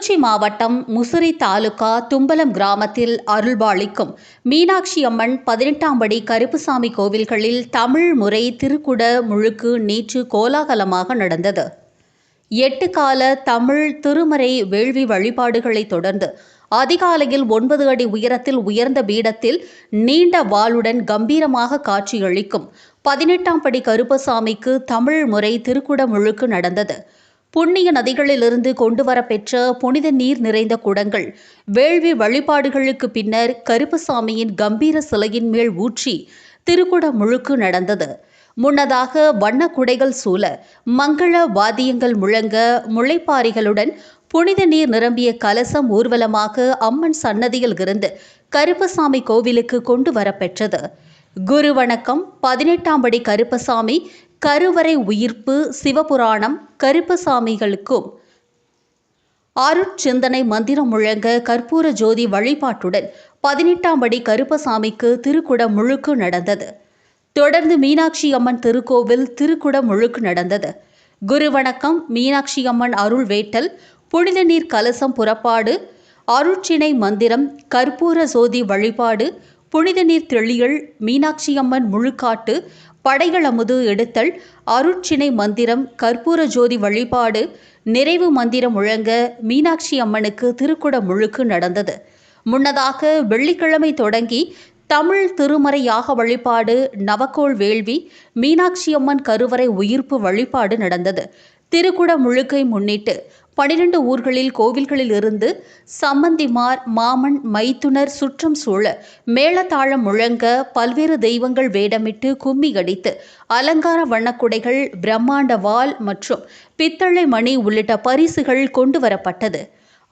திருச்சி மாவட்டம் முசிறி தாலுகா தும்பலம் கிராமத்தில் அருள்பாளிக்கும் மீனாட்சி அம்மன் பதினெட்டாம் படி கருப்புசாமி கோவில்களில் தமிழ் முறை திருக்குட முழுக்கு நேற்று கோலாகலமாக நடந்தது. எட்டு கால தமிழ் திருமறை வேள்வி வழிபாடுகளைத் தொடர்ந்து அதிகாலையில் ஒன்பது அடி உயரத்தில் உயர்ந்த பீடத்தில் நீண்ட வாளுடன் கம்பீரமாக காட்சியளிக்கும் பதினெட்டாம் படி கருப்பசாமிக்கு தமிழ் முறை திருக்குட முழுக்கு நடந்தது. புண்ணிய நதிகளிலிருந்து கொண்டு வரப்பெற்ற புனித நீர் நிறைந்த குடங்கள். வேள்வி வழிபாடுகளுக்கு பின்னர் கருப்பசாமியின் கம்பீர சிலையின் மேல் ஊற்றி திருக்குட முழுக்கு நடந்தது. முன்னதாக வண்ண குடைகள் சூழ மங்கள வாத்தியங்கள் முழங்க முளைப்பாரிகளுடன் புனித நீர் நிரம்பிய கலசம் ஊர்வலமாக அம்மன் சன்னதியில் இருந்து கருப்பசாமி கோவிலுக்கு கொண்டு வரப்பெற்றது குரு வணக்கம் பதினெட்டாம் படி கருப்பசாமி கருவறை உயிர்ப்பு சிவபுராணம் கருப்பசாமிகளுக்கும் அருட்சிந்தனை மந்திரம் முழங்க கற்பூர ஜோதி வழிபாட்டுடன் பதினெட்டாம் படி கருப்பசாமிக்கு திருக்குடம் முழுக்கு நடந்தது. தொடர்ந்து மீனாட்சி அம்மன் திருக்கோவில் திருக்குட முழுக்கு நடந்தது. குரு வணக்கம் மீனாட்சி அம்மன் அருள் வேட்டல் புனித நீர் கலசம் புறப்பாடு அருட்சினை மந்திரம் கற்பூர ஜோதி வழிபாடு புனித நீர் தெளியல் மீனாட்சி அம்மன் முழுக்காட்டு படைகள் அமுது எடுத்தல் அருட்சினை மந்திரம் கற்பூர ஜோதி வழிபாடு நிறைவு மந்திரம் முழங்க மீனாட்சி அம்மனுக்கு திருக்குட முழுக்கு நடந்தது. முன்னதாக வெள்ளிக்கிழமை தொடங்கி தமிழ் திருமறையாக வழிபாடு நவக்கோள் வேள்வி மீனாட்சி அம்மன் கருவறை உயிர்ப்பு வழிபாடு நடந்தது. திருக்குட முழுக்கை முன்னிட்டு பனிரெண்டு ஊர்களில் கோவில்களில் இருந்து சம்மந்திமார் மாமன் மைத்துனர் சுற்றம் சூழ மேளதாளம் முழங்க பல்வேறு தெய்வங்கள் வேடமிட்டு கும்மி அடித்து அலங்கார வண்ணக்குடைகள் பிரம்மாண்ட வாள் மற்றும் பித்தளை மணி உள்ளிட்ட பரிசுகள் கொண்டு வரப்பட்டது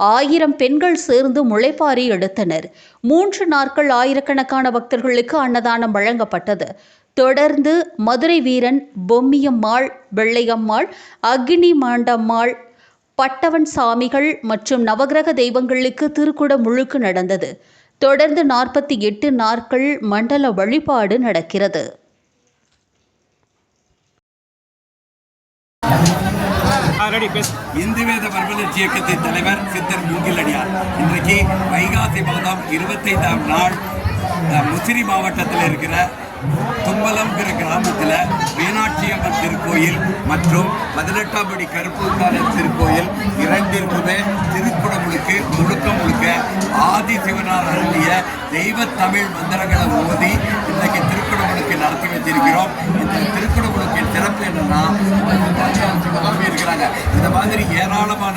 ஆயிரம் பெண்கள் சேர்ந்து முளைப்பாரி எடுத்தனர். மூன்று நாட்கள் ஆயிரக்கணக்கான பக்தர்களுக்கு அன்னதானம் வழங்கப்பட்டது. தொடர்ந்து மதுரை வீரன் பொம்மியம்மாள் வெள்ளையம்மாள் அக்னி மாண்டம்மாள் பட்டவன் சாமிகள் மற்றும் நவகிரக தெய்வங்களுக்கு திருக்குட முழுக்கு நடந்தது. தொடர்ந்து நாற்பத்தி எட்டு நாட்கள் மண்டல வழிபாடு நடக்கிறது. ரெடி பேசு. இந்து வேத பரவலட்சி இயக்கத்தின் தலைவர் சித்தர் மூங்கிலடியார். இன்றைக்கு வைகாசி மாதம் இருபத்தைந்தாம் நாள் முசிறி மாவட்டத்தில் இருக்கிற தும்பலம்ங்கிற கிராமத்தில் மீனாட்சி திருக்கோயில் மற்றும் பதினெட்டாம் படி கருப்பூர்காரர் திருக்கோயில் இரண்டிற்குமே திருக்குடமுழுக்கு முழுக்க முழுக்க ஆதி சிவனார் அருளிய தெய்வ தமிழ் மந்திரங்களை ஓதி இன்றைக்கு திருக்குடமுழுக்கு நடத்தி வச்சிருக்கிறோம் இந்த திருக்குடமுழுக்கு சிறப்பு என்னன்னா இருக்கிறாங்க இந்த மாதிரி ஏராளமான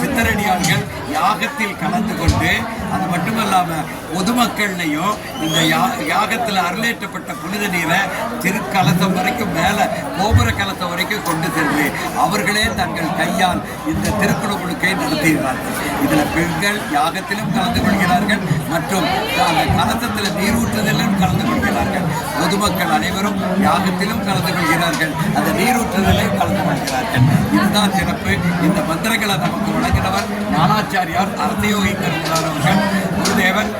சித்தரடியார்கள் யாகத்தில் கலந்து கொண்டு அது மட்டுமல்லாம பொதுமக்கள்லையும் இந்த யா யாகத்தில் அருளேற்றப்பட்ட புனித நீரை திருக்கலசம் வரைக்கும் மேலே கோபுர கலசம் வரைக்கும் கொண்டு சென்று அவர்களே தங்கள் கையால் இந்த திருக்குடமுழுக்கை நடத்துகிறார்கள் இதில் பெண்கள் யாகத்திலும் கலந்து கொள்கிறார்கள் மற்றும் அந்த கலசத்தில் நீரூற்றுதலிலும் கலந்து கொள்கிறார்கள். பொதுமக்கள் அனைவரும் யாகத்திலும் கலந்து கொள்கிறார்கள். அந்த நீரூற்றுதலிலும் கலந்து கொள்கிறார்கள். இதுதான் சிறப்பு. இந்த மந்திரங்களை நமக்கு வழங்கினவர் ஞானாச்சாரியார் அரசயோகி கருணார் குருதேவர்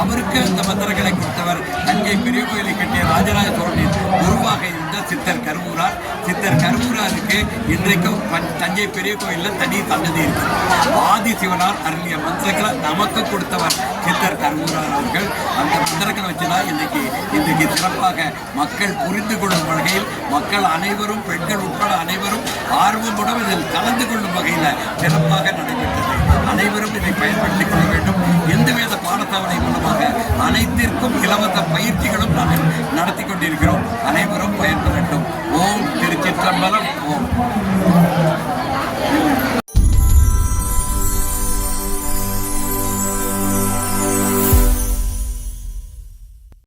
அவருக்கு இந்த மந்திரங்களை கொடுத்தவர். தஞ்சை பெரிய கோயிலை கட்டிய ராஜராஜ சோழனின் குருவாக சித்தர் கருவூரார். சித்தர் கருவூராருக்கு இன்றைக்கும் தஞ்சை பெரிய கோயிலில் தனி சன்னதி இருக்கு. ஆதி சிவனார் அருளிய மந்திரங்களை நமக்கு கொடுத்தவர் சித்தர் கருவூரார் அவர்கள். அந்த மந்திரங்களை வச்சுதான் இன்னைக்கு இன்றைக்கு சிறப்பாக மக்கள் புரிந்து கொள்ளும் வகையில் மக்கள் அனைவரும் பெண்கள் உட்பட அனைவரும் ஆர்வமுடன் இதில் கலந்து கொள்ளும் வகையில் சிறப்பாக நடைபெற்றது. அனைவரும் இதை பயன்படுத்திக் கொள்ள வேண்டும். எந்தவித பாடத்தவணை மூலமாக ஐந்திற்கும் இலவச பயிற்சிகளும் நாங்கள் நடத்தி கொண்டிருக்கிறோம். அனைவரும் பயன்பெறட்டும். ஓம் திருச்சிற்றம்பலம். ஓம்.